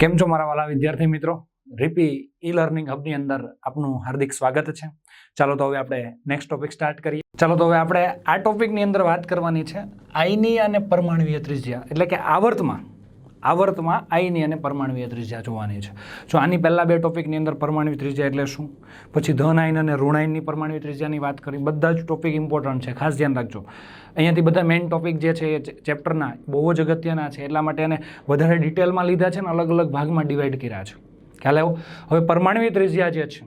કેમ છો મારા વાલા વિદ્યાર્થી મિત્રો? રીપી ઈ લર્નિંગ હબની અંદર આપનું હાર્દિક સ્વાગત છે. ચાલો તો હવે આપણે નેક્સ્ટ ટોપિક સ્ટાર્ટ કરીએ. ચાલો તો હવે આપણે આ ટોપિકની અંદર વાત કરવાની છે. આઈની અને પરમાણુય ત્રિજ્યા, એટલે કે આવર્તમાં. આવર્તમાં આઈની અને પરમાણવીય ત્રિજ્યા જોવાની છે. જો આની પહેલાં બે ટોપિકની અંદર પરમાણવી ત્રિજ્યા એટલે શું? પછી ધન આયન અને ઋણ આયનની પરમાણુ ત્રિજ્યાની વાત કરી. બધા જ ટોપિક ઇમ્પોર્ટન્ટ છે. ખાસ ધ્યાન રાખજો. અહીંયાથી બધા મેઇન ટોપિક જે છે એ ચેપ્ટરના બહુ જ અગત્યના છે. એટલા માટે એને વધારે ડિટેલમાં લીધા છે ને અલગ અલગ ભાગમાં ડિવાઈડ કર્યા છે. ખ્યાલ આવ્યો? હવે પરમાણવી ત્રિજ્યા જે છે,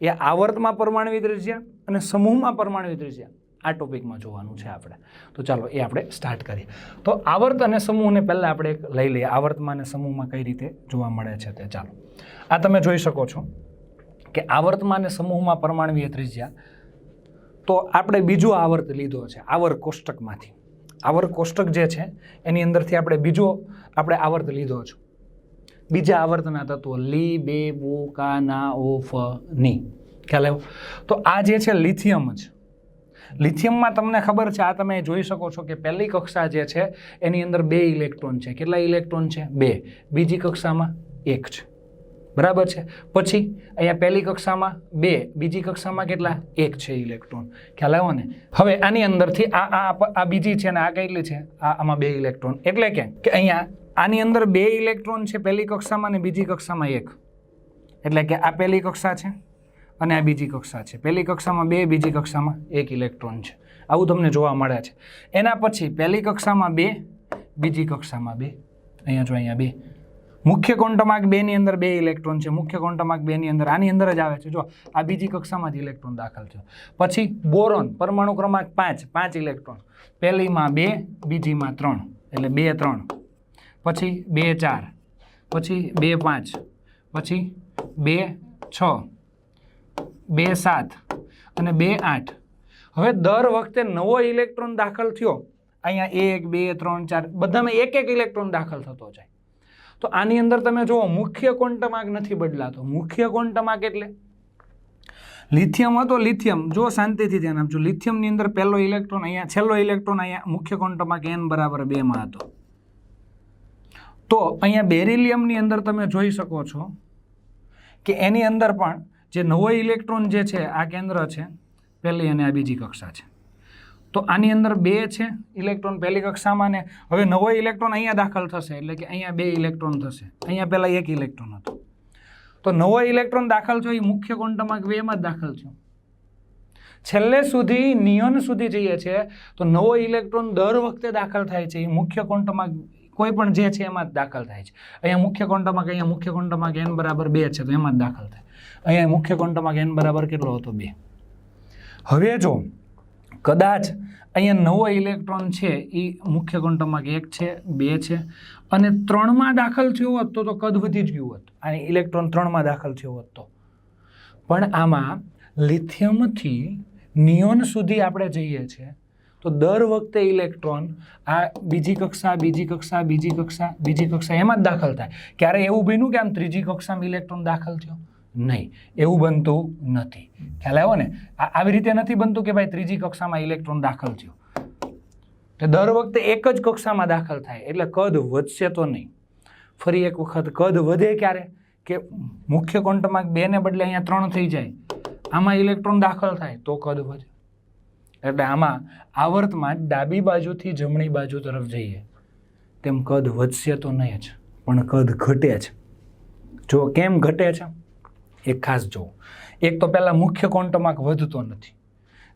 એ આવર્તમાં પરમાણવી ત્રિજ્યા અને સમૂહમાં પરમાણવી ત્રિજ્યા. આ ટોપિકમાં જોવાનું છે આપણે. તો ચાલો એ આપણે સ્ટાર્ટ કરીએ. તો આવર્ત અને સમૂહને પહેલાં આપણે લઈ લઈએ. આવર્તમાં અને સમૂહમાં કઈ રીતે જોવા મળે છે તે ચાલો. આ તમે જોઈ શકો છો કે આવર્તમાં અને સમૂહમાં પરમાણવીય ત્રિજ્યા. તો આપણે બીજો આવર્ત લીધો છે આવર્ત કોષ્ટકમાંથી. આવર્ત કોષ્ટક જે છે એની અંદરથી આપણે બીજો આપણે આવર્ત લીધો છે. બીજા આવર્તના તત્વો લી, બે, બો, કા, ના, ઓ, ફ, ની. ખ્યાલ આવ્યો? તો આ જે છે લિથિયમ છે લિથિયમમાં તમને ખબર છે, આ તમે જોઈ શકો છો કે પહેલી કક્ષા જે છે, એની અંદર બે ઇલેક્ટ્રોન છે. કેટલા ઇલેક્ટ્રોન છે? બે. બીજી કક્ષામાં એક છે. બરાબર છે? પછી અહીંયા પહેલી કક્ષામાં બે, બીજી કક્ષામાં કેટલા? એક છે ઇલેક્ટ્રોન. ખ્યાલ આવ્યો ને? હવે આની અંદરથી આ આ આ બીજી છે ને આ કેટલી છે? આ આમાં બે ઇલેક્ટ્રોન. એટલે કે અહીંયા આની અંદર બે ઇલેક્ટ્રોન છે પહેલી કક્ષામાં ને બીજી કક્ષામાં એક. એટલે કે આ પહેલી કક્ષા છે. અને આ બીજી કક્ષા છે. પહેલી કક્ષામાં બે, બીજી કક્ષામાં એક ઇલેક્ટ્રોન છે. આવું તમને જોવા મળે છે. એના પછી પહેલી કક્ષામાં બે, બીજી કક્ષામાં બે. અહીંયા જો અહીંયા બે. મુખ્ય કોન્ટમાર્ક બેની અંદર બે ઇલેક્ટ્રોન છે. મુખ્ય કોન્ટમાર્ક બેની અંદર આની અંદર જ આવે છે. જો, આ બીજી કક્ષામાં જ ઇલેક્ટ્રોન દાખલ છે પછી બોરોન, પરમાણુ ક્રમાંક પાંચ પાંચ ઇલેક્ટ્રોન. પહેલીમાં બે, બીજીમાં ત્રણ. એટલે બે, ત્રણ. પછી બે, ચાર. પછી બે, પાંચ. પછી બે, છ. બે સાત અને બે આઠ. હવે દર વખતે નવો ઇલેક્ટ્રોન દાખલ થયો, અહીંયા એક, બે, ત્રણ, ચાર, બધામાં એક એક ઇલેક્ટ્રોન દાખલ થતો જાય. તો આની અંદર તમે જુઓ, મુખ્ય ક્વોન્ટમાર્ક નથી બદલાતો. મુખ્ય ક્વોન્ટમાર્ક એટલે? લિથિયમ હતો, લિથિયમ. જો શાંતિથી ધ્યાન આપજો. લિથિયમની અંદર પહેલો ઇલેક્ટ્રોન અહીંયા, છેલ્લો ઇલેક્ટ્રોન અહીંયા, મુખ્ય ક્વોન્ટમાર્ક એન બરાબર બેમાં હતો. તો અહીંયા બેરિલિયમની અંદર તમે જોઈ શકો છો કે એની અંદર પણ જે નવો ઇલેક્ટ્રોન જે છે, આ કેન્દ્ર છે, પહેલી અને આ બીજી કક્ષા છે. તો આની અંદર બે છે ઇલેક્ટ્રોન પહેલી કક્ષામાં ને, હવે નવો ઇલેક્ટ્રોન અહીંયા દાખલ થશે, એટલે કે અહીંયા બે ઇલેક્ટ્રોન થશે. અહીંયા પહેલાં એક ઇલેક્ટ્રોન હતો. તો નવો ઇલેક્ટ્રોન દાખલ થયો એ મુખ્ય ક્વોન્ટમાં બેમાં જ દાખલ થયો. છેલ્લે સુધી, નિયન સુધી જઈએ છીએ તો નવો ઇલેક્ટ્રોન દર વખતે દાખલ થાય છે એ મુખ્ય ક્વોન્ટમાં કોઈ પણ જે છે એમાં જ દાખલ થાય છે. અહીંયા મુખ્ય ક્વોન્ટમાં અહીંયા મુખ્ય ક્વોન્ટમાં એન બરાબર બે છે, તો એમાં જ દાખલ થાય અહીંયા મુખ્ય કોન્ટમાં એન બરાબર કેટલો હતો બે? હવે જો, કદાચ અહીંયા નવો ઇલેક્ટ્રોન છે, એ મુખ્ય ક્વોન્ટમાં એક છે, બે છે, અને ત્રણમાં દાખલ થયો હોત તો તો કદ વધી જ ગયું હોત. અને ઇલેક્ટ્રોન ત્રણમાં દાખલ થયો હોત તો. પણ આમાં લિથિયમથી નિયોન સુધી આપણે જઈએ છીએ, તો દર વખતે ઇલેક્ટ્રોન આ બીજી કક્ષા બીજી કક્ષા બીજી કક્ષા બીજી કક્ષા એમાં જ દાખલ થાય. ક્યારે એવું બન્યું કે આમ ત્રીજી કક્ષામાં ઇલેક્ટ્રોન દાખલ થયો? નહીં. એવું બનતું નથી. ખ્યાલ આવ્યો ને? આવી રીતે નથી બનતું કે ભાઈ ત્રીજી કક્ષામાં ઇલેક્ટ્રોન દાખલ થયો. તો દર વખતે એક જ કક્ષામાં દાખલ થાય. એટલે કદ વધશે તો નહીં. ફરી એક વખત કદ વધે ક્યારે? કે મુખ્ય કોન્ટમાં બેને બદલે અહીંયા ત્રણ થઈ જાય. આમાં ઇલેક્ટ્રોન દાખલ થાય તો કદ વધે. એટલે આમાં આવર્તમાં ડાબી બાજુથી જમણી બાજુ તરફ જઈએ. તેમ કદ વધશે તો નહીં જ, પણ કદ ઘટે છે જો કેમ ઘટે છે? એક ખાસ જુઓ એક તો પહેલાં મુખ્ય ક્વોન્ટમાં વધતો નથી.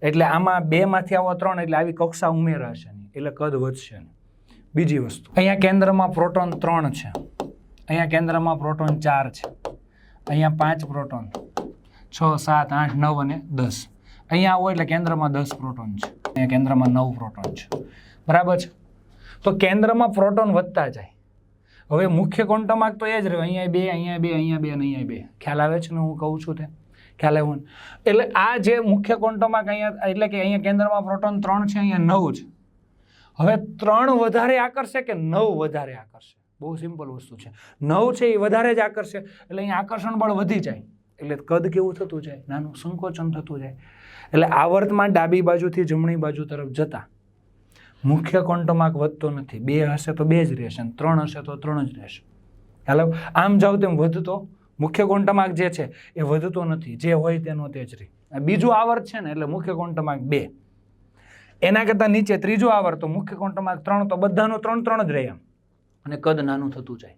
એટલે આમાં બેમાંથી આવો ત્રણ, એટલે આવી કક્ષા ઉમેરાશે નહીં એટલે કદ વધશે નહીં બીજી વસ્તુ. અહીંયા કેન્દ્રમાં પ્રોટોન ત્રણ છે. અહીંયા કેન્દ્રમાં પ્રોટોન ચાર છે. અહીંયા પાંચ પ્રોટોન છ, સાત, આઠ, નવ અને દસ. અહીંયા આવો એટલે કેન્દ્રમાં દસ પ્રોટોન છે. અહીંયા કેન્દ્રમાં નવ પ્રોટોન છે. બરાબર છે? તો કેન્દ્રમાં પ્રોટોન વધતા જાય. હવે મુખ્ય કોન્ટમાર્ક તો એ જ રહ્યો. અહીંયા બે અહીંયા બે અહીંયા બે અહીંયા બે. ખ્યાલ આવે છે ને હું કહું છું તે? ખ્યાલ આવ્યો એટલે આ જે મુખ્ય ક્વોન્ટમાર્ક અહીંયા, એટલે કે અહીંયા કેન્દ્રમાં પ્રોટોન ત્રણ છે, અહીંયા નવ છે હવે ત્રણ વધારે આકર્ષે કે નવ વધારે આકર્ષે? બહુ સિમ્પલ વસ્તુ છે. નવ છે એ વધારે જ આકર્ષે. એટલે અહીંયા આકર્ષણ બળ વધી જાય. એટલે કદ કેવું થતું જાય? નાનું સંકોચન થતું જાય. એટલે આવર્તમાં ડાબી બાજુથી જમણી બાજુ તરફ જતા. મુખ્ય ક્વોન્ટમાર્ક વધતો નથી. બે હશે તો બે જ રહેશે ત્રણ હશે તો ત્રણ જ રહેશે. ખ્યાલ આમ જાઓ તેમ વધતો, મુખ્ય ક્વોન્ટમાર્ક જે છે એ વધતો નથી. જે હોય તેનો તે જ રહે. બીજું આવર્ત છે ને, એટલે મુખ્ય ક્વોન્ટમાર્ક બે. એના કરતાં નીચે ત્રીજો આવર્ત, તો મુખ્ય ક્વોન્ટમાર્ક ત્રણ, તો બધાનો ત્રણ ત્રણ જ રહે અને કદ નાનું થતું જાય.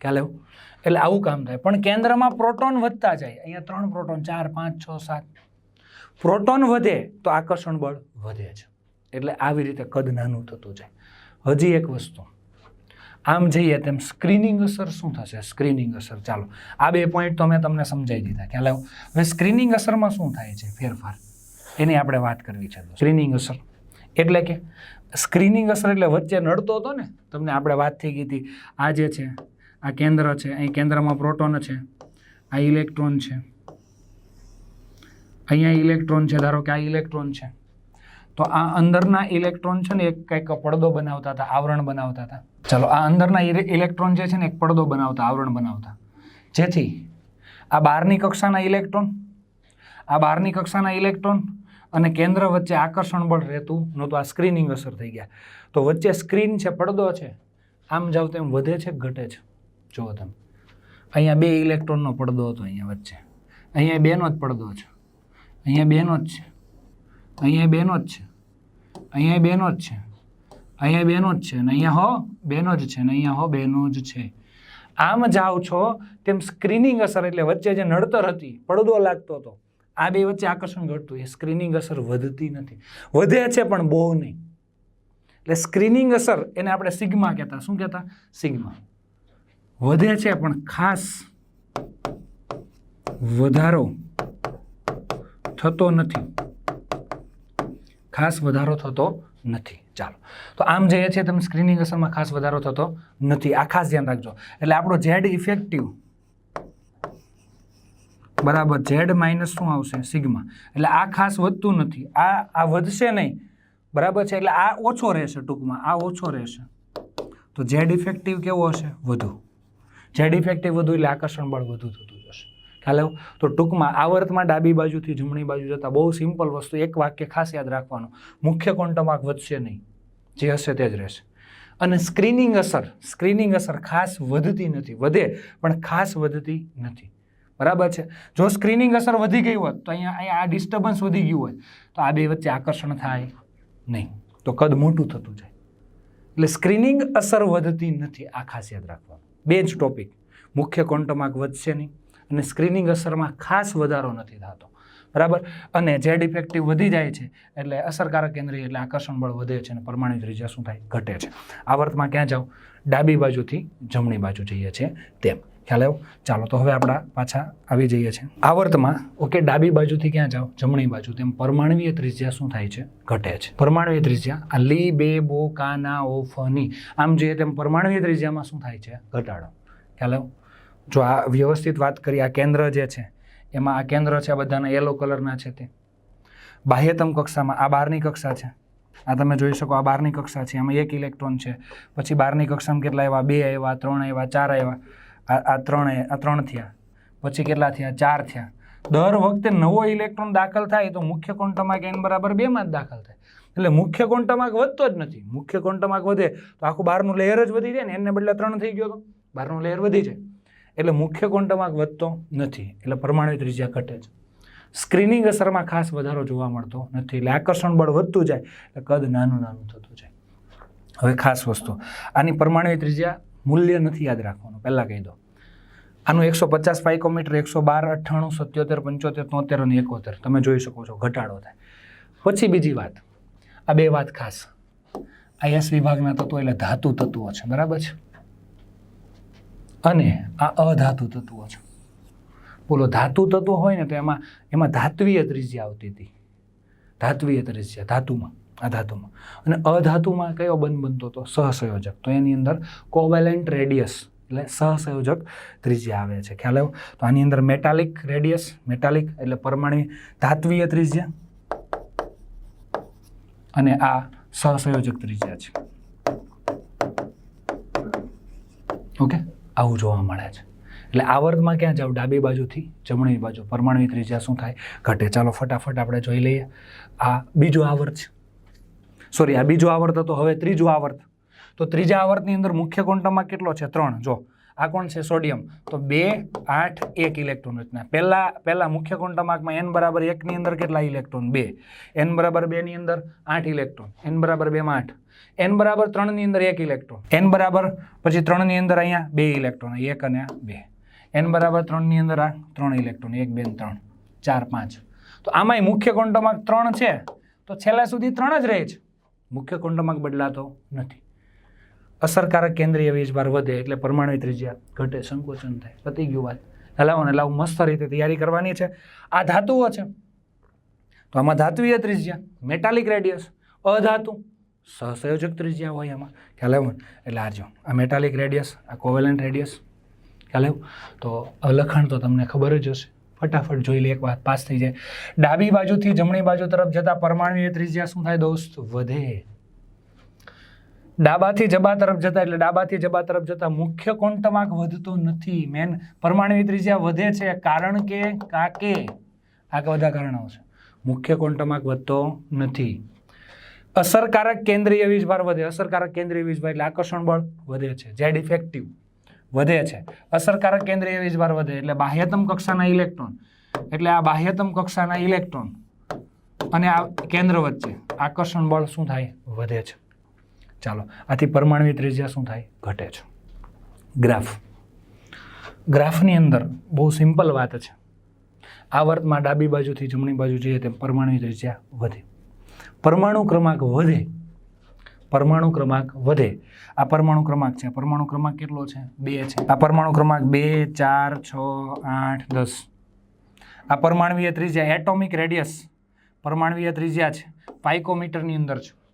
ખ્યાલ આવ્યો? એટલે આવું કામ થાય. પણ કેન્દ્રમાં પ્રોટોન વધતા જાય. અહીંયા ત્રણ પ્રોટોન, ચાર, પાંચ, છ, સાત. પ્રોટોન વધે તો આકર્ષણ બળ વધે છે. એટલે આવી રીતે કદ નાનું થતું જાય. હજી એક વસ્તુ. આમ જઈએ તેમ સ્ક્રીનિંગ અસર શું થશે? સ્ક્રીનિંગ અસર. ચાલો, આ બે પોઈન્ટ તો મેં તમને સમજાવી દીધા. ખ્યાલ આવ્યો? હવે સ્ક્રીનિંગ અસરમાં શું થાય છે? ફેરફાર. એની આપણે વાત કરવી છે. સ્ક્રીનિંગ અસર. એટલે કે સ્ક્રીનિંગ અસર એટલે વચ્ચે નડતો હતો ને? તમને આપણે વાત થઈ ગઈ હતી. આ જે છે, આ કેન્દ્ર છે, અહીં કેન્દ્રમાં પ્રોટોન છે, આ ઇલેક્ટ્રોન છે. અહીંયા ઇલેક્ટ્રોન છે. ધારો કે આ ઇલેક્ટ્રોન છે. તો આ અંદરના ઇલેક્ટ્રોન છે ને એક કંઈક પડદો બનાવતા હતા, આવરણ બનાવતા હતા. ચાલો, આ અંદરના ઇલેક્ટ્રોન જે છે ને એક પડદો બનાવતા, આવરણ બનાવતા. જેથી આ બહારની કક્ષાના ઇલેક્ટ્રોન, આ બહારની કક્ષાના ઇલેક્ટ્રોન અને કેન્દ્ર વચ્ચે આકર્ષણ બળ રહેતું, નહોતું, આ સ્ક્રીનિંગ અસર થઈ ગયા. તો વચ્ચે સ્ક્રીન છે, પડદો છે, આમ જાવ તેમ વધે છે, ઘટે છે. જુઓ તમે. અહીંયા બે ઇલેક્ટ્રોનનો પડદો હતો અહીંયા વચ્ચે. અહીંયા બેનો જ પડદો છે. અહીંયા બેનો જ છે. અહીંયા બેનો જ છે. અહીંયા બેનો જ છે. અહીંયા બેનો જ છે ને અહીંયા હો, બેનો જ છે ને અહીંયા હો, બેનો જ છે. આમ જાઓ છો, તેમ સ્ક્રીનિંગ અસર એટલે વચ્ચે જે નડતર હતી, પડદો લાગતો હતો, આ બે વચ્ચે આકર્ષણ ઘટતું, એ સ્ક્રીનિંગ અસર વધતી નથી. વધે છે પણ બહુ નહીં. એટલે સ્ક્રીનિંગ અસર એને આપણે સિગ્મા કહેતા. શું કહેતા? સિગ્મા. વધે છે પણ ખાસ વધારો થતો નથી. ખાસ વધારો થતો નથી. ચાલો. તો આમ જઈએ છીએ તમે સ્ક્રીનિંગ અસરમાં ખાસ વધારો થતો નથી. આ ખાસ ધ્યાન રાખજો. એટલે આપણો ઝેડ ઇફેક્ટિવ બરાબર ઝેડ માઇનસ શું આવશે? સિગ્મા એટલે આ ખાસ વધતું નથી. આ આ વધશે નહીં. બરાબર છે? એટલે આ ઓછો રહેશે ટૂંકમાં. આ ઓછો રહેશે. તો ઝેડ ઇફેક્ટિવ કેવો હશે? વધુ. ઝેડ ઇફેક્ટિવ વધુ એટલે આકર્ષણ બળ વધુ થતું જશે. ખ્યાલ આવ્યો તો ટૂંકમાં આવર્તમાં ડાબી બાજુથી જમણી બાજુ જતાં બહુ સિમ્પલ વસ્તુ, એક વાક્ય ખાસ યાદ રાખવાનું. મુખ્ય ક્વોન્ટમ આંક વધશે નહીં. જે હશે તે જ રહેશે. અને સ્ક્રીનિંગ અસર સ્ક્રીનિંગ અસર ખાસ વધતી નથી. વધે, પણ ખાસ વધતી નથી. બરાબર છે? જો સ્ક્રીનિંગ અસર વધી ગઈ હોત, તો અહીંયા અહીંયા આ ડિસ્ટર્બન્સ વધી ગયું હોય તો આ બે વચ્ચે આકર્ષણ થાય નહીં. તો કદ મોટું થતું જાય. એટલે સ્ક્રીનિંગ અસર વધતી નથી, આ ખાસ યાદ રાખવાનું. બે જ ટોપિક મુખ્ય ક્વોન્ટમાર્ક વધશે નહીં. અને સ્ક્રીનિંગ અસરમાં ખાસ વધારો નથી થતો. બરાબર? અને જે ડિફેક્ટિવ વધી જાય છે એટલે અસરકારક કેન્દ્રીય એટલે આકર્ષણ બળ વધે છે અને પરમાણુ ત્રિજ્યા શું થાય? ઘટે છે. આવર્તમાં ક્યાં જાઓ ડાબી બાજુથી જમણી બાજુ જઈએ છીએ તેમ. ખ્યાલ આવ્યો? ચાલો તો હવે આપણા પાછા આવી જઈએ છીએ. આવર્તમાં ઓકે, ડાબી બાજુથી ક્યાં જાઓ જમણી બાજુ. તેમ પરમાણવીય ત્રિજ્યા શું થાય છે? ઘટે છે. પરમાણવીય ત્રિજ્યા, આ લી, બે, બો કાના ઓ, ફ, ની. આમ જોઈએ તેમ પરમાણવીય ત્રિજ્યામાં શું થાય છે? ઘટાડો. ખ્યાલ આવ્યો? જો આ વ્યવસ્થિત વાત કરીએ આ કેન્દ્ર જે છે, એમાં આ કેન્દ્ર છે, આ બધાના યલો કલરના છે તે. બાહ્યતમ કક્ષામાં આ બહારની કક્ષા છે. આ તમે જોઈ શકો, આ બહારની કક્ષા છે આમાં એક ઇલેક્ટ્રોન છે. પછી બહારની કક્ષામાં કેટલા આવ્યા? બે આવ્યા, ત્રણ આવ્યા, ચાર આવ્યા. આ આ ત્રણ આ ત્રણ થયા. પછી કેટલા થયા? ચાર થયા. દર વખતે નવો ઇલેક્ટ્રોન દાખલ થાય તો મુખ્ય કોન્ટમાક એન બરાબર બેમાં જ દાખલ થાય. એટલે મુખ્ય કોન્ટમાક વધતો જ નથી. મુખ્ય કોન્ટમાક વધે તો આખું બહારનું લેયર જ વધી જાય ને એને બદલે ત્રણ થઈ ગયો તો બહારનું લેયર વધી જાય. એટલે મુખ્ય કોન્ટમાં વધતો નથી. એટલે પરમાણુ ત્રિજ્યા ઘટે છે. સ્ક્રીનિંગ અસરમાં ખાસ વધારો જોવા મળતો નથી. એટલે આકર્ષણ બળ વધતું જાય, એટલે કદ નાનું નાનું થતું જાય. હવે ખાસ વસ્તુ. આની પરમાણુ ત્રિજ્યા મૂલ્ય નથી યાદ રાખવાનું. પહેલાં કહી દો. આનું એકસો પચાસ પાઇકોમીટર, એકસો બાર, અઠ્ઠાણું, સત્યોતેર, પંચોતેર, તોતેર અને એકોતેર. તમે જોઈ શકો છો, ઘટાડો થાય. પછી બીજી વાત. આ બે વાત ખાસ. આઈએસ વિભાગના તત્વો એટલે ધાતુ તત્વો છે. બરાબર છે? અને આ અધાતુ તત્વો છે. બોલો, ધાતુ તત્વો હોય ને તો એમાં એમાં ધાત્વીય ત્રિજ્યા આવતી હતી. ધાત્વીય ત્રિજ્યા, ધાતુમાં, આ ધાતુમાં. અને અધાતુમાં કયો બંધ બનતો હતો? સહસંયોજક. તો એની અંદર કોવેલેન્ટ રેડિયસ એટલે સહસંયોજક ત્રિજ્યા આવે છે. ખ્યાલ આવ્યો? તો આની અંદર મેટાલિક રેડિયસ મેટાલિક એટલે પરમાણુ ધાત્વીય ત્રિજ્યા અને આ સહસંયોજક ત્રિજ્યા છે. ઓકે? આવું જોવા મળે છે. એટલે આવર્તમાં ક્યાં જાવ ડાબી બાજુથી જમણી બાજુ. પરમાણુ ત્રિજ્યા શું થાય? ઘટે. ચાલો ફટાફટ આપણે જોઈ લઈએ. આ બીજો આવર્ત છે. સોરી આ બીજો આવર્ત હતો. હવે ત્રીજો આવર્ત. તો ત્રીજા આવર્તની અંદર મુખ્ય ક્વોન્ટમમાં કેટલો છે? ત્રણ. જો આ કોણ છે? સોડિયમ. તો બે, આઠ, એક ઇલેક્ટ્રોન રચના. પહેલા પહેલા મુખ્ય ક્વોન્ટમાર્કમાં એન બરાબર એકની અંદર કેટલા? ઇલેક્ટ્રોન બે. એન બરાબર બેની અંદર આઠ ઇલેક્ટ્રોન. એન બરાબર બેમાં આઠ. એન બરાબર ત્રણની અંદર એક ઇલેક્ટ્રોન. એન બરાબર પછી ત્રણની અંદર અહીંયા બે ઇલેક્ટ્રોન. એક અને બે. એન બરાબર ત્રણની અંદર આ ત્રણ ઇલેક્ટ્રોન. એક, બે ત્રણ. ચાર, પાંચ. તો આમાંય મુખ્ય ક્વોન્ટમાર્ક ત્રણ છે. તો છેલ્લા સુધી ત્રણ જ રહે છે. મુખ્ય ક્વોન્ટમાર્ક બદલાતો નથી. અસરકારક કેન્દ્રીય વીજભાર વધે એટલે પરમાણુ ત્રિજ્યા ઘટે, સંકોચન થાય, પતી ગયું વાત. હલાવો ને લાવું મસ્ત રીતે તૈયારી કરવાની છે. આ ધાતુઓ છે. તો આમાં ધાત્વીય ત્રિજ્યા મેટાલિક રેડિયસ અધાતુ, સહસંયોજક ત્રિજ્યા હોય એમાં ખ્યાલ આવ્યો? એટલે આ આ મેટાલિક રેડિયસ આ કોવેલન્ટ રેડિયસ ખ્યાલ આવ્યું? તો લખાણ તો તમને ખબર જ હશે. ફટાફટ જોઈ લે એક વાત, પાસ થઈ જાય. ડાબી બાજુથી જમણી બાજુ તરફ જતાં પરમાણુય ત્રિજ્યા શું થાય દોસ્ત? વધે. ડાબાથી જબા તરફ જતા, એટલે ડાબાથી જબા તરફ જતા મુખ્ય ક્વોન્ટમાર્ક વધતો નથી. મેન પરમાણવી ત્રિજ્યા વધે છે, કારણ કે, કાકે આ બધા કારણો છે. મુખ્ય ક્વોન્ટમાર્ક વધતો નથી. અસરકારક કેન્દ્રીય વીજભાર વધે. અસરકારક કેન્દ્રીય વીજભાર એટલે આકર્ષણ બળ વધે છે. જેડ ઇફેક્ટિવ વધે છે. અસરકારક કેન્દ્રીય વીજભાર વધે, એટલે બાહ્યતમ કક્ષાના ઇલેક્ટ્રોન. એટલે આ બાહ્યતમ કક્ષાના ઇલેક્ટ્રોન અને આ કેન્દ્ર વચ્ચે આકર્ષણ બળ શું થાય? વધે છે. ચાલો, આથી પરમાણવી ત્રિજ્યા શું થાય? ઘટે છે. ગ્રાફ. ગ્રાફની અંદર બહુ સિમ્પલ વાત છે. આ વર્તમાં ડાબી બાજુથી જમણી બાજુ જઈએ તેમ પરમાણુ ત્રિજ્યા વધે. પરમાણુ ક્રમાંક વધે. પરમાણુ ક્રમાંક વધે. આ પરમાણુ ક્રમાંક છે. પરમાણુ ક્રમાંક કેટલો છે? બે છે. આ પરમાણુ ક્રમાંક બે, ચાર, છ, આઠ, દસ. આ પરમાણવીય ત્રિજ્યા એટોમિક રેડિયસ પરમાણવીય ત્રિજ્યા છે. પાઇકોમીટરની અંદર છે.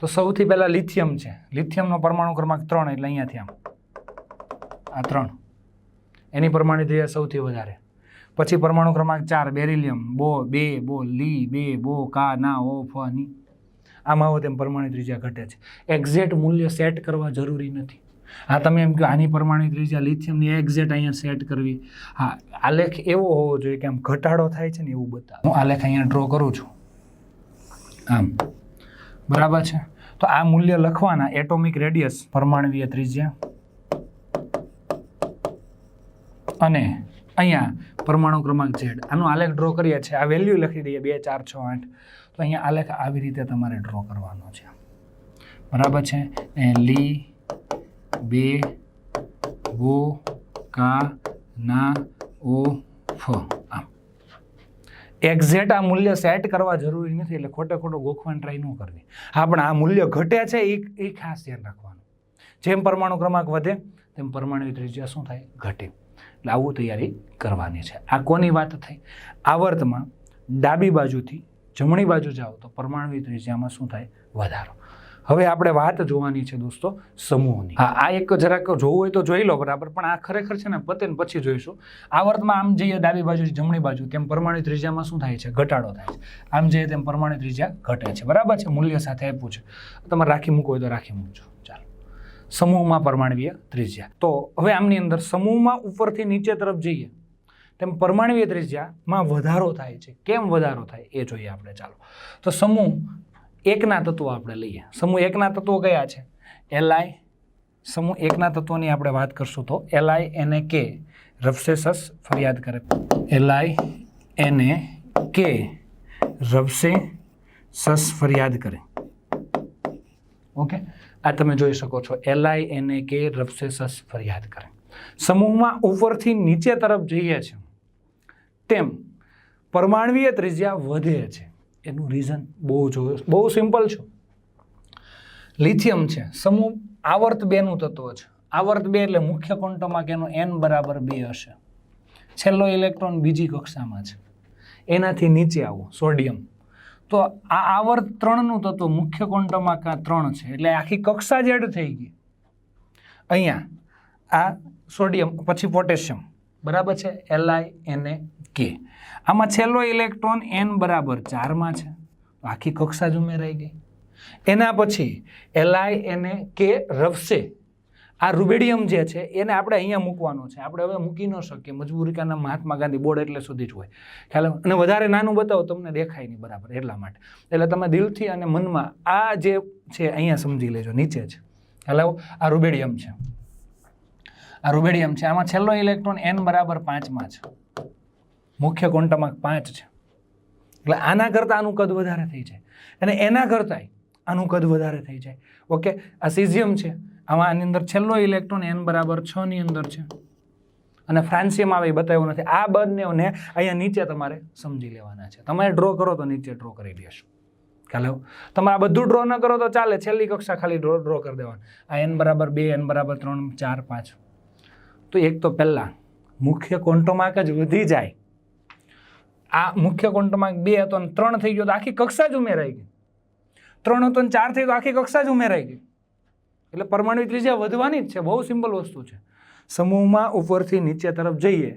તો સૌથી પહેલાં લિથિયમ છે. લિથિયમનો પરમાણુ ક્રમાંક ત્રણ એટલે અહીંયાથી આમ. આ ત્રણ. એની પરમાણુ ત્રિજ્યા સૌથી વધારે. પછી પરમાણુ ક્રમાંક ચાર, બેરિલિયમ. બો, બે, બો, લી, બે, બો, કા, ના, ઓ, ફ, ની. આમાં આવો તેમ પરમાણુ ત્રિજ્યા ઘટે છે. એક્ઝેક્ટ મૂલ્ય સેટ કરવા જરૂરી નથી. હા, તમે એમ કહો, આની પરમાણુ ત્રિજ્યા લિથિયમની એક્ઝેક્ટ અહીંયા સેટ કરવી. હા, આલેખ એવો હોવો જોઈએ કે આમ ઘટાડો થાય છે ને એવું બતાવે. હું આલેખ અહીંયા ડ્રો કરું છું. આમ. બરાબર છે? તો આ મૂલ્ય લખવાના એટોમિક રેડિયસ પરમાણવીય ત્રિજ્યા. અને અહીંયા પરમાણુ ક્રમાંક ઝેડ. આનો આલેખ ડ્રો કરીએ છીએ. આ વેલ્યુ લખી દઈએ બે, ચાર, છ, આઠ. તો અહીંયા આલેખ આવી રીતે તમારે ડ્રો કરવાનો છે. બરાબર છે? એ લી, બે વો કા, ના, ઓ, ફ. એક્ઝેક્ટ આ મૂલ્ય સેટ કરવા જરૂરી નથી એટલે ખોટે ખોટો ગોખવાની ટ્રાય ન કરવી. હા, પણ આ મૂલ્ય ઘટે છે, એ એ ખાસ ધ્યાન રાખવાનું. જેમ પરમાણુ ક્રમાંક વધે, તેમ પરમાણુ ત્રિજ્યા શું થાય? ઘટે. એટલે આવું તૈયારી કરવાની છે. આ કોની વાત થઈ? આવર્તમાં ડાબી બાજુથી જમણી બાજુ જાઓ તો પરમાણુ ત્રિજ્યામાં શું થાય? વધારો. હવે આપણે વાત જોવાની છે દોસ્તો સમૂહની. હા, આ એક જરાક જોવું હોય તો જોઈ લો બરાબર, પણ આ ખરેખર છે ને પતે પછી જોઈશું. આવર્તમાં આમ જઈએ ડાબી બાજુ જમણી બાજુ, તેમ પરમાણુ ત્રિજ્યામાં શું થાય છે? ઘટાડો થાય છે. આમ જઈએ તેમ પરમાણુ ત્રિજ્યા ઘટે છે. બરાબર છે? મૂલ્ય સાથે આપ્યું છે. તમારે રાખી મૂકવું હોય તો રાખી મૂકજો. ચાલો. સમૂહમાં પરમાણવીય ત્રિજ્યા. તો હવે આમની અંદર સમૂહમાં ઉપરથી નીચે તરફ જઈએ. તેમ પરમાણવીય ત્રિજ્યામાં વધારો થાય છે. કેમ વધારો થાય? એ જોઈએ આપણે. ચાલો. તો સમૂહ એકના તત્વો આપણે લઈએ. સમૂહ એકના તત્વો કયા છે? એલઆઈ સમૂહ એકના તત્વોની આપણે વાત કરશું તો એલઆઈ એને કે રફસેસસ ફરિયાદ કરે. એલઆઈ એને કે રફસે સસ ફરિયાદ કરે. ઓકે આ તમે જોઈ શકો છો. એલઆઈ એને કે રફસે સસ ફરિયાદ કરે. સમૂહમાં ઉપરથી નીચે તરફ જઈએ છે તેમ, પરમાણવીય ત્રિજ્યા વધે છે. એનું રીઝન બહુ જો બહુ સિમ્પલ છે. લિથિયમ છે. સમૂહ આવર્ત બેનું તત્વ છે. આવર્ત બે એટલે મુખ્ય ક્વોન્ટમમાં એનો એન બરાબર બે હશે. છેલ્લો ઇલેક્ટ્રોન બીજી કક્ષામાં છે. એનાથી નીચે આવો, સોડિયમ. તો આ આવર્ત ત્રણનું તત્વ મુખ્ય ક્વોન્ટમમાં કાં ત્રણ છે? એટલે આખી કક્ષા જેડ થઈ ગઈ. અહીંયા આ સોડિયમ, પછી પોટેશિયમ. બરાબર છે? એલઆઈ એને કે આમાં છેલ્લો ઇલેક્ટ્રોન એન બરાબર ચારમાં છે. આખી કક્ષા જ ઉમેરાઈ ગઈ. એના પછી એલઆઈ એને કે રફશે આ રૂબેડિયમ જે છે, એને આપણે અહીંયા મૂકવાનો છે. આપણે હવે મૂકી ન શકીએ. મજબૂરીકાના મહાત્મા ગાંધી બોર્ડ એટલે સુધી જ હોય. ખ્યાલ અને વધારે નાનું બતાવો, તમને દેખાય નહીં બરાબર એટલા માટે. એટલે તમે દિલથી અને મનમાં આ જે છે, અહીંયા સમજી લેજો. નીચે ખ્યાલ આવ્યો? આ રૂબેડિયમ છે. આ રૂબેડિયમ છે. આમાં છેલ્લો ઇલેક્ટ્રોન એન બરાબર પાંચમાં છે. મુખ્ય ક્વોન્ટમ પાંચ છે. એટલે આના કરતાં આનું કદ વધારે થઈ જાય. અને એના કરતાંય આનું કદ વધારે થઈ જાય. ઓકે, આ સિઝિયમ છે. આમાં આની અંદર છેલ્લો ઇલેક્ટ્રોન એન બરાબર છ ની અંદર છે. અને ફ્રાન્સિયમ આવે એ બતાવ્યું નથી. આ બંનેને અહીંયા નીચે તમારે સમજી લેવાના છે. તમે ડ્રો કરો તો નીચે ડ્રો કરી દેશો ખ્યાલ તમે આ બધું ડ્રો ન કરો તો ચાલે. છેલ્લી કક્ષા ખાલી ડ્રો ડ્રો કરી દેવાનું. આ એન બરાબર બે એન બરાબર ત્રણ, ચાર, પાંચ. તો એક તો પહેલાં મુખ્ય કોન્ટોમાર્ક જ વધી જાય. આ મુખ્ય ક્વોન્ટમાર્ક બે હતો અને ત્રણ થઈ ગયો તો આખી કક્ષા જ ઉમેરાઈ ગઈ. ત્રણ હતો અને ચાર થઈ તો આખી કક્ષા જ ઉમેરાઈ ગઈ. એટલે પરમાણુ ત્રિજ્યા વધવાની જ છે, બહુ સિમ્પલ વસ્તુ છે. સમૂહમાં ઉપરથી નીચે તરફ જઈએ,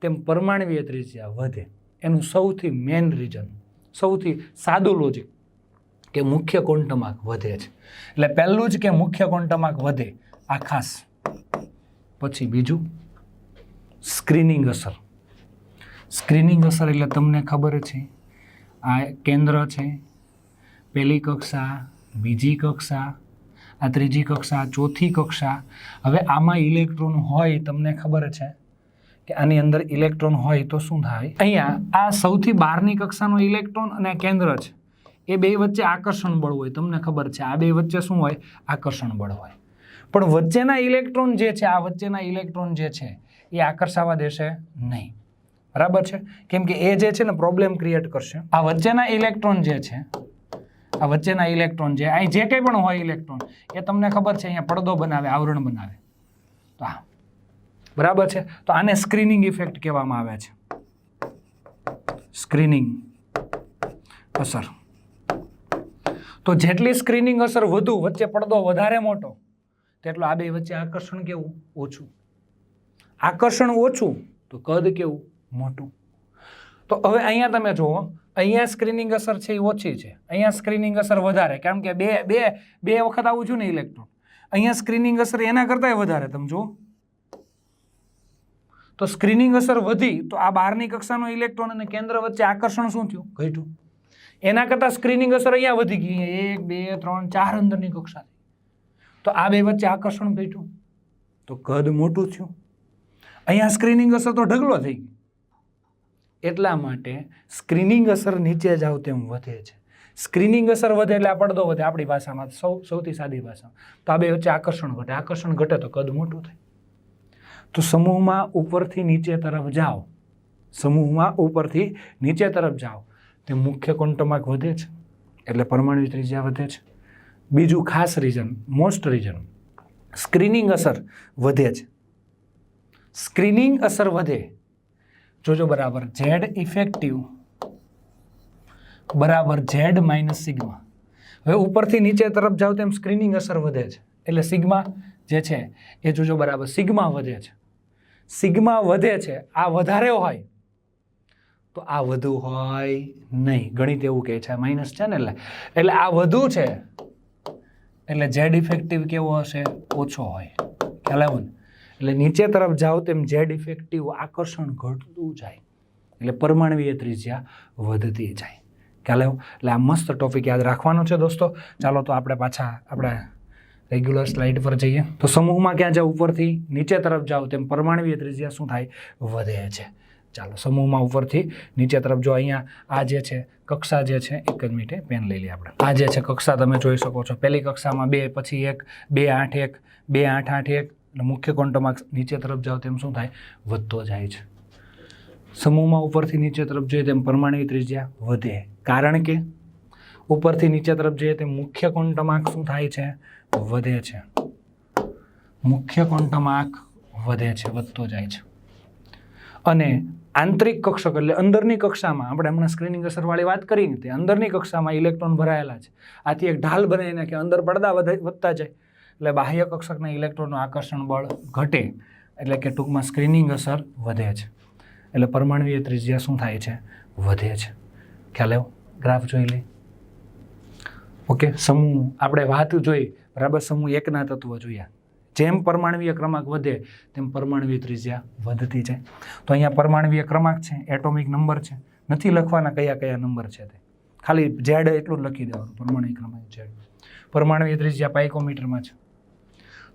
તેમ પરમાણવીય ત્રિજ્યા વધે. એનું સૌથી મેઇન રીઝન સૌથી સાદું લોજિક કે મુખ્ય ક્વોન્ટમાર્ક વધે છે. એટલે પહેલું જ કે મુખ્ય ક્વોન્ટમાર્ક વધે. આ ખાસ. પછી બીજું સ્ક્રીનિંગ અસર. સ્ક્રીનિંગ અસર એટલે તમને ખબર છે. આ કેન્દ્ર છે. પહેલી કક્ષા, બીજી કક્ષા, આ ત્રીજી કક્ષા ચોથી કક્ષા. હવે આમાં ઇલેક્ટ્રોન હોય તમને ખબર છે કે આની અંદર ઇલેક્ટ્રોન હોય તો શું થાય? અહીંયા આ સૌથી બહારની કક્ષાનો ઇલેક્ટ્રોન અને કેન્દ્ર છે. એ બે વચ્ચે આકર્ષણ બળ હોય, તમને ખબર છે. આ બે વચ્ચે શું હોય? આકર્ષણ બળ હોય. પણ વચ્ચેના ઇલેક્ટ્રોન જે છે, આ વચ્ચેના ઇલેક્ટ્રોન જે છે, એ આકર્ષાવા દેશે નહીં. બરાબર છે? કેમ કે એ જે છે ને પ્રોબ્લેમ ક્રિએટ કરશે. આ વચ્ચેના ઇલેક્ટ્રોન જે છે, આ વચ્ચેના ઇલેક્ટ્રોન જે, અહીં જે કંઈ પણ હોય ઇલેક્ટ્રોન એ તમને ખબર છે, અહીંયા પડદો બનાવે, આવરણ બનાવે. તો આ. બરાબર છે? તો આને સ્ક્રીનિંગ ઇફેક્ટ કહેવામાં આવે છે. સ્ક્રીનિંગ અસર. તો જેટલી સ્ક્રીનિંગ અસર વધુ, વચ્ચે પડદો વધારે મોટો, તેટલું આ બે વચ્ચે આકર્ષણ કેવું? ઓછું. આકર્ષણ ઓછું, તો કદ કેવું? મોટું. તો હવે અહીંયા તમે જુઓ, અહીંયા સ્ક્રીનિંગ અસર છે એ ઓછી છે. અહીંયા સ્ક્રીનિંગ અસર વધારે કારણ કે બે બે બે વખત આવું છું ને ઇલેક્ટ્રોન અહીંયા સ્ક્રીનિંગ અસર એના કરતાંય વધારે, તમે જુઓ. તો સ્ક્રીનિંગ અસર વધી, તો આ બહારની કક્ષાનો ઇલેક્ટ્રોન અને કેન્દ્ર વચ્ચે આકર્ષણ શું થયું? ઘટ્યું. એના કરતાં સ્ક્રીનિંગ અસર અહીંયા વધી ગઈ. એક, બે, ત્રણ, ચાર અંદરની કક્ષાથી તો આ બે વચ્ચે આકર્ષણ ઘટ્યું. તો કદ મોટું થયું. અહીંયા સ્ક્રીનિંગ અસર તો ઢગલો થઈ ગઈ એટલા માટે સ્ક્રીનિંગ અસર નીચે જાવ તેમ વધે છે. સ્ક્રીનિંગ અસર વધે એટલે આ પડદો વધે આપણી ભાષામાં સૌ, સૌથી સાદી ભાષામાં તો આ બે વચ્ચે આકર્ષણ ઘટે. આકર્ષણ ઘટે તો કદ મોટું થાય. તો સમૂહમાં ઉપરથી નીચે તરફ જાઓ. સમૂહમાં ઉપરથી નીચે તરફ જાઓ. તે મુખ્ય ક્વોન્ટમાર્ક વધે છે. એટલે પરમાણુ ત્રિજ્યા વધે છે. બીજું ખાસ રીઝન મોસ્ટ રીઝન સ્ક્રીનિંગ અસર વધે છે. સ્ક્રીનિંગ અસર વધે જોજો બરાબર ઝેડ ઇફેક્ટિવ બરાબર ઝેડ માઇનસ સિગ્મા હવે ઉપરથી નીચે તરફ જાઓ તેમ સ્ક્રીનિંગ અસર વધે છે. એટલે સિગ્મા જે છે એ જોજો બરાબર સિગ્મા વધે છે. સિગ્મા વધે છે, આ વધારે હોય તો આ વધુ હોય નહીં. ગણિત એવું કહે છે માઇનસ છે ને એટલે. એટલે આ વધુ છે, એટલે ઝેડ ઇફેક્ટિવ કેવો હશે? ઓછો હોય. ખ્યાલ આવ્યો ને? એટલે નીચે તરફ જાઓ તેમ ઝેડ ઇફેક્ટિવ આકર્ષણ ઘટતું જાય. એટલે પરમાણવીય ત્રિજ્યા વધતી જાય. ખ્યાલ આવ્યો? એટલે આ મસ્ત ટોપિક યાદ રાખવાનો છે દોસ્તો. ચાલો તો આપણે પાછા આપણે રેગ્યુલર સ્લાઇડ પર જઈએ. તો સમૂહમાં ક્યાં જાઓ? ઉપરથી નીચે તરફ જાઓ તેમ પરમાણવીય ત્રિજ્યા શું થાય? વધે છે. ચાલો, સમૂહમાં ઉપરથી નીચે તરફ જો અહીંયા આ જે છે, કક્ષા જે છે, એક જ મિનિટે પેન લઈ લઈએ આપણે. આ જે છે, કક્ષા તમે જોઈ શકો છો. પહેલી કક્ષામાં બે, પછી એક, બે, આઠ, એક, બે, આઠ આઠ, એક એટલે મુખ્ય કોન્ટમાર્ક નીચે તરફ જાઓ તેમ શું થાય? વધતો જાય છે. સમૂહમાં ઉપરથી નીચે તરફ જોઈએ તેમ પરમાણુ ત્રિજ્યા વધે. કારણ કે ઉપરથી નીચે તરફ જઈએ તેમ મુખ્ય કોન્ટમાર્ક શું થાય છે? વધે છે. મુખ્ય કોન્ટમાર્ક વધે છે, વધતો જાય છે. અને આંતરિક કક્ષક એટલે અંદરની કક્ષામાં, આપણે હમણાં સ્ક્રીનિંગ અસરવાળી વાત કરી તે અંદરની કક્ષામાં ઇલેક્ટ્રોન ભરાયેલા છે. આથી એક ઢાલ બનાવીને કે અંદર પડદા વધે, વધતા જાય. એટલે બાહ્ય કક્ષકના ઇલેક્ટ્રોનનું આકર્ષણ બળ ઘટે એટલે કે ટૂંકમાં સ્ક્રીનિંગ અસર વધે છે. એટલે પરમાણુય ત્રિજ્યા શું થાય છે? વધે છે. ખ્યાલ આવ્યો? ગ્રાફ જોઈ લઈ ઓકે, સમૂહ. આપણે વાત જોઈ. બરાબર, સમૂહ એકના તત્વો જોયા. જેમ પરમાણવીય ક્રમાંક વધે, તેમ પરમાણવીય ત્રિજ્યા વધતી જાય. તો અહીંયા પરમાણવીય ક્રમાંક છે, એટોમિક નંબર છે. નથી લખવાના કયા કયા નંબર છે તે. ખાલી ઝેડ એટલું જ લખી દેવાનું, પરમાણવીય ક્રમાંક ઝેડ. પરમાણવીય ત્રિજ્યા પાઇકોમીટરમાં છે.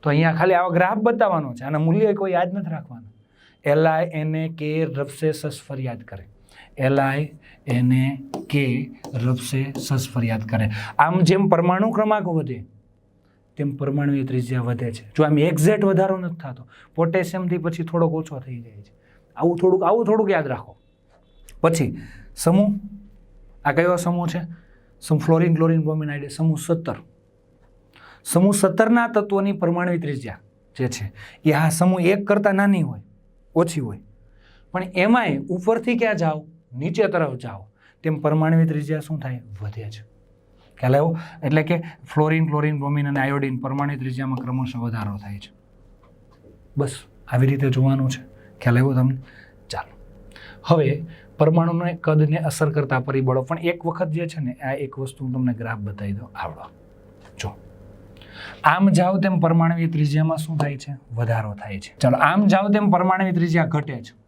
તો અહીંયા ખાલી આવા ગ્રાફ બતાવવાનો છે. આના મૂલ્ય કોઈ યાદ નથી રાખવાનું. એલ આઈ એને કે રફસે સસ ફરિયાદ કરે. એલ આઈ એને કે રફસે સસ ફરિયાદ કરે. આમ જેમ પરમાણુ ક્રમાંક વધે, તેમ પરમાણુય ત્રિજ્યા વધે છે. જો આમ એક્ઝેક્ટ વધારો નથી થતો પોટેશિયમથી પછી થોડોક ઓછો થઈ જાય છે. આવું થોડુંક આવું થોડુંક યાદ રાખો. પછી, સમૂહ. આ કયો સમૂહ છે? સમ ફ્લોરિન ક્લોરિન બ્રોમિન આઇડે સમૂહ સત્તર. સમૂહ સત્તરના તત્વોની પરમાણુ ત્રિજ્યા જે છે, એ આ સમૂહ એક કરતાં નાની હોય, ઓછી હોય. પણ એમાંય ઉપરથી ક્યાં જાઓ, નીચે તરફ જાઓ, તેમ પરમાણુ ત્રિજ્યા શું થાય? વધે છે ખ્યાલ આવ્યો? એટલે કે ફ્લોરિન, ક્લોરિન, બ્રોમિન અને આયોડિન પરમાણુ ત્રિજ્યામાં ક્રમશઃ વધારો થાય છે. બસ, આવી રીતે જોવાનું છે. ખ્યાલ આવ્યો તમને? ચાલો. હવે પરમાણુને કદને અસર કરતા પરિબળો પણ એક વખત જે છે ને, આ એક વસ્તુ હું તમને ગ્રાફ બતાવી દઉં. આવડો. જો. આમ જાઓ તેમ પરમાણુ ત્રિજ્યામાં શું થાય છે? વધારો થાય છે. ચાલો, આમ જાઓ તેમ પરમાણુ ત્રિજ્યા ઘટે છે.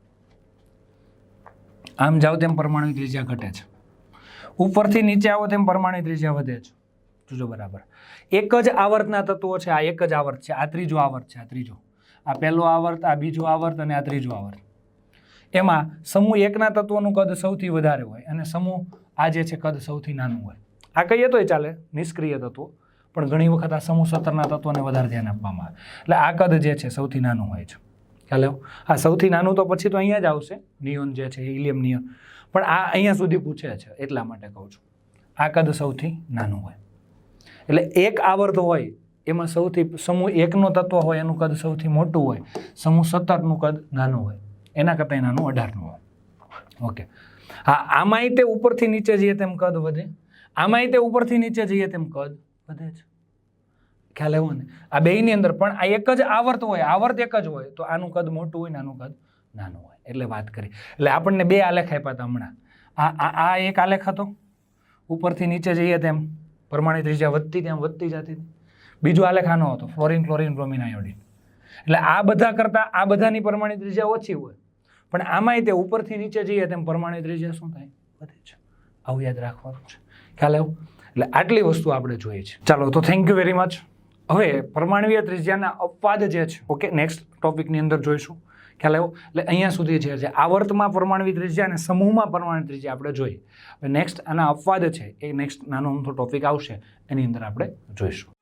આમ જાઓ તેમ પરમાણુ ત્રિજ્યા ઘટે છે. ઉપરથી નીચે આવો તેમ પરમાણુ ત્રિજ્યા વધે છે. જોજો બરાબર. એક જ આવર્તના તત્વો છે, આ એક જ આવર્ત છે, આ ત્રીજો આવર્ત છે, આ ત્રીજો. આ પહેલો આવર્ત, આ બીજો આવર્ત અને આ ત્રીજો આવર્ત. એમાં સમૂહ એકના તત્વોનું કદ સૌથી વધારે હોય અને સમૂહ આ જે છે, કદ સૌથી નાનું હોય. આ કહીએ તોય ચાલે, નિષ્ક્રિય તત્વો. પણ ઘણી વખત આ સમૂહ સત્તરના તત્વોને વધારે ધ્યાન આપવામાં આવે. એટલે આ કદ જે છે સૌથી નાનું હોય છે. ખ્યાલ? હા, સૌથી નાનું તો પછી તો અહીંયા જ આવશે. નિયોન જે છે હિલિયમ નિયોન. પણ આ અહીંયા સુધી પૂછે છે, એટલા માટે કહું છું. આ કદ સૌથી નાનું હોય. એટલે એક આવર્ત હોય, એમાં સૌથી સમૂહ એકનો તત્વ હોય, એનું કદ સૌથી મોટું હોય. સમૂહ સત્તરનું કદ નાનું હોય. એના કરતાં નાનું અઢારનું હોય. ઓકે. હા આમાંય તે ઉપરથી નીચે જઈએ તેમ કદ વધે. આમાંય તે ઉપરથી નીચે જઈએ તેમ કદ વધે છે ખ્યાલ આવ્યો ને? આ બેયની અંદર પણ આ એક જ આવર્ત હોય, આવર્ત એક જ હોય, તો આનું કદ મોટું હોય ને આનું કદ નાનું હોય. એટલે વાત કરી. એટલે આપણને બે આલેખ આપ્યા હતા હમણાં. આ આ એક આલેખ હતો. ઉપરથી નીચે જઈએ તેમ. પરમાણિત ત્રિજ્યા વધતી તેમ વધતી જતી બીજો આલેખ આનો હતો ફ્લોરિન ક્લોરિન બ્રોમિન આયોડિન. એટલે આ બધા કરતાં આ બધાની પરમાણિત ત્રિજ્યા ઓછી હોય. પણ આમાંય તે ઉપરથી નીચે જઈએ તેમ પરમાણિત ત્રિજ્યા શું થાય? વધે છે આવું યાદ રાખવાનું છે. ખ્યાલ આવ્યો? એટલે આટલી વસ્તુ આપણે જોઈએ છે. ચાલો, તો થેન્ક યુ વેરી મચ હવે પરમાણવીય ત્રિજ્યાના અપવાદ જે છે ઓકે નેક્સ્ટ ટોપિકની અંદર જોઈશું. ખ્યાલ આવ્યો? એટલે અહીંયા સુધી જે છે, આવર્તમાં પરમાણવી ત્રિજ્યા અને સમૂહમાં પરમાણુ ત્રિજ્યા આપણે જોઈએ. હવે નેક્સ્ટ આના અપવાદ છે, એ નેક્સ્ટ નાનો અમથો ટોપિક આવશે, એની અંદર આપણે જોઈશું.